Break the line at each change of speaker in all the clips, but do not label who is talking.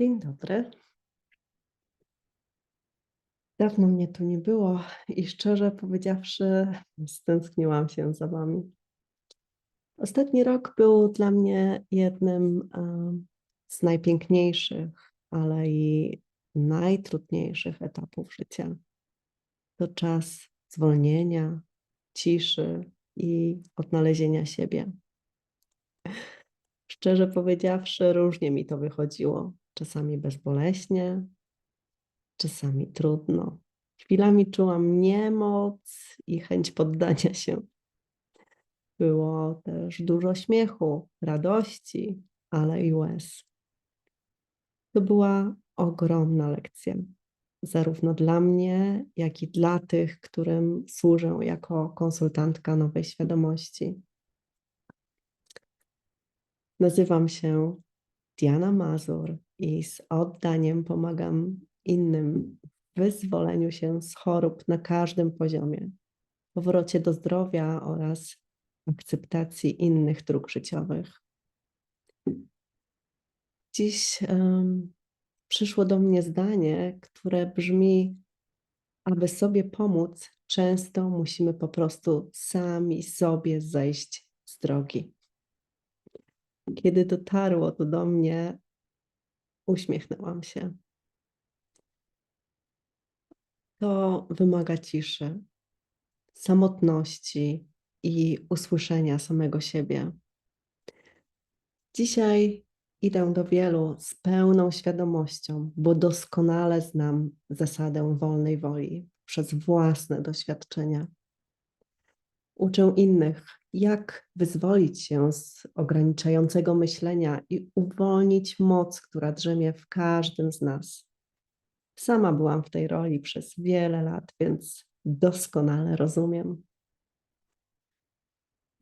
Dzień dobry. Dawno mnie tu nie było i szczerze powiedziawszy, stęskniłam się za wami. Ostatni rok był dla mnie jednym em, z najpiękniejszych, ale i najtrudniejszych etapów życia. To czas zwolnienia, ciszy i odnalezienia siebie. Szczerze powiedziawszy, różnie mi to wychodziło. Czasami bezboleśnie, czasami trudno. Chwilami czułam niemoc i chęć poddania się. Było też dużo śmiechu, radości, ale i łez. To była ogromna lekcja, zarówno dla mnie, jak i dla tych, którym służę jako konsultantka nowej świadomości. Nazywam się Diana Mazur i z oddaniem pomagam innym w wyzwoleniu się z chorób na każdym poziomie, powrocie do zdrowia oraz akceptacji innych dróg życiowych. Dziś um, przyszło do mnie zdanie, które brzmi: aby sobie pomóc, często musimy po prostu sami sobie zejść z drogi. Kiedy dotarło to do mnie, uśmiechnęłam się. To wymaga ciszy, samotności i usłyszenia samego siebie. Dzisiaj idę do wielu z pełną świadomością, bo doskonale znam zasadę wolnej woli przez własne doświadczenia. Uczę innych, jak wyzwolić się z ograniczającego myślenia i uwolnić moc, która drzemie w każdym z nas. Sama byłam w tej roli przez wiele lat, więc doskonale rozumiem.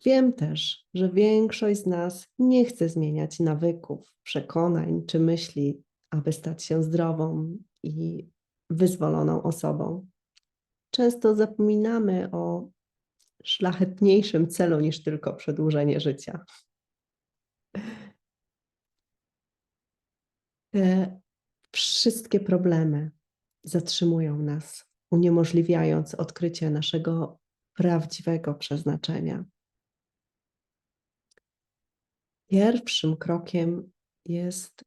Wiem też, że większość z nas nie chce zmieniać nawyków, przekonań czy myśli, aby stać się zdrową i wyzwoloną osobą. Często zapominamy o szlachetniejszym celu niż tylko przedłużenie życia. Te wszystkie problemy zatrzymują nas, uniemożliwiając odkrycie naszego prawdziwego przeznaczenia. Pierwszym krokiem jest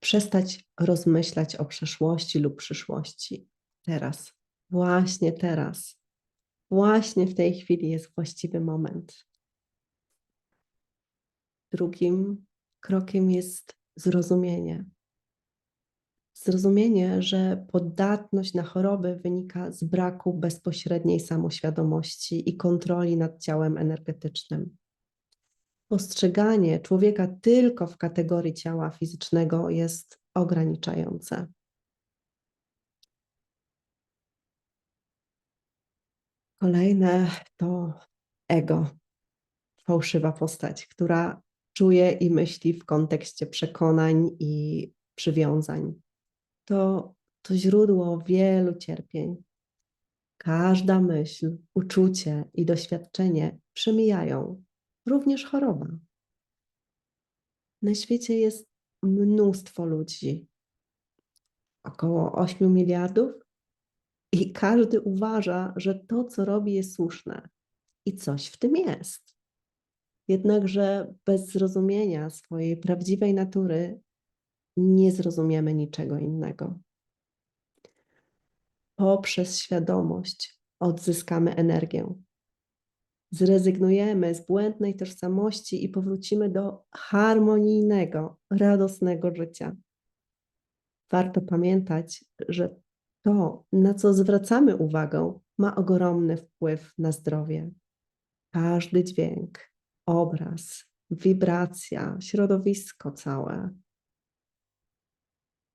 przestać rozmyślać o przeszłości lub przyszłości teraz, właśnie teraz. Właśnie w tej chwili jest właściwy moment. Drugim krokiem jest zrozumienie. Zrozumienie, że podatność na choroby wynika z braku bezpośredniej samoświadomości i kontroli nad ciałem energetycznym. Postrzeganie człowieka tylko w kategorii ciała fizycznego jest ograniczające. Kolejne to ego, fałszywa postać, która czuje i myśli w kontekście przekonań i przywiązań. To, to źródło wielu cierpień. Każda myśl, uczucie i doświadczenie przemijają, również choroba. Na świecie jest mnóstwo ludzi, około 8 miliardów, i każdy uważa, że to, co robi, jest słuszne. I coś w tym jest. Jednakże bez zrozumienia swojej prawdziwej natury nie zrozumiemy niczego innego. Poprzez świadomość odzyskamy energię. Zrezygnujemy z błędnej tożsamości i powrócimy do harmonijnego, radosnego życia. Warto pamiętać, że to, na co zwracamy uwagę, ma ogromny wpływ na zdrowie. Każdy dźwięk, obraz, wibracja, środowisko całe.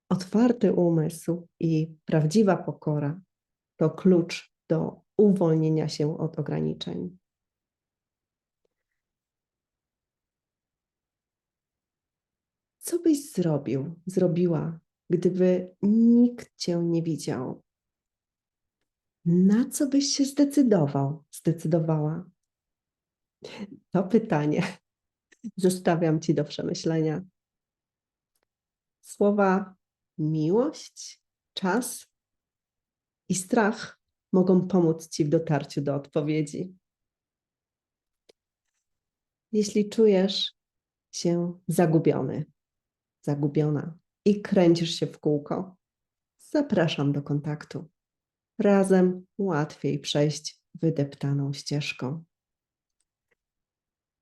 Otwarty umysł i prawdziwa pokora to klucz do uwolnienia się od ograniczeń. Co byś zrobił, zrobiła, gdyby nikt cię nie widział? Na co byś się zdecydował, zdecydowała? To pytanie zostawiam ci do przemyślenia. Słowa miłość, czas i strach mogą pomóc Ci w dotarciu do odpowiedzi. Jeśli czujesz się zagubiony, zagubiona i kręcisz się w kółko, zapraszam do kontaktu. Razem łatwiej przejść wydeptaną ścieżką.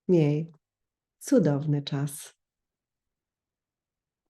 Miej cudowny czas.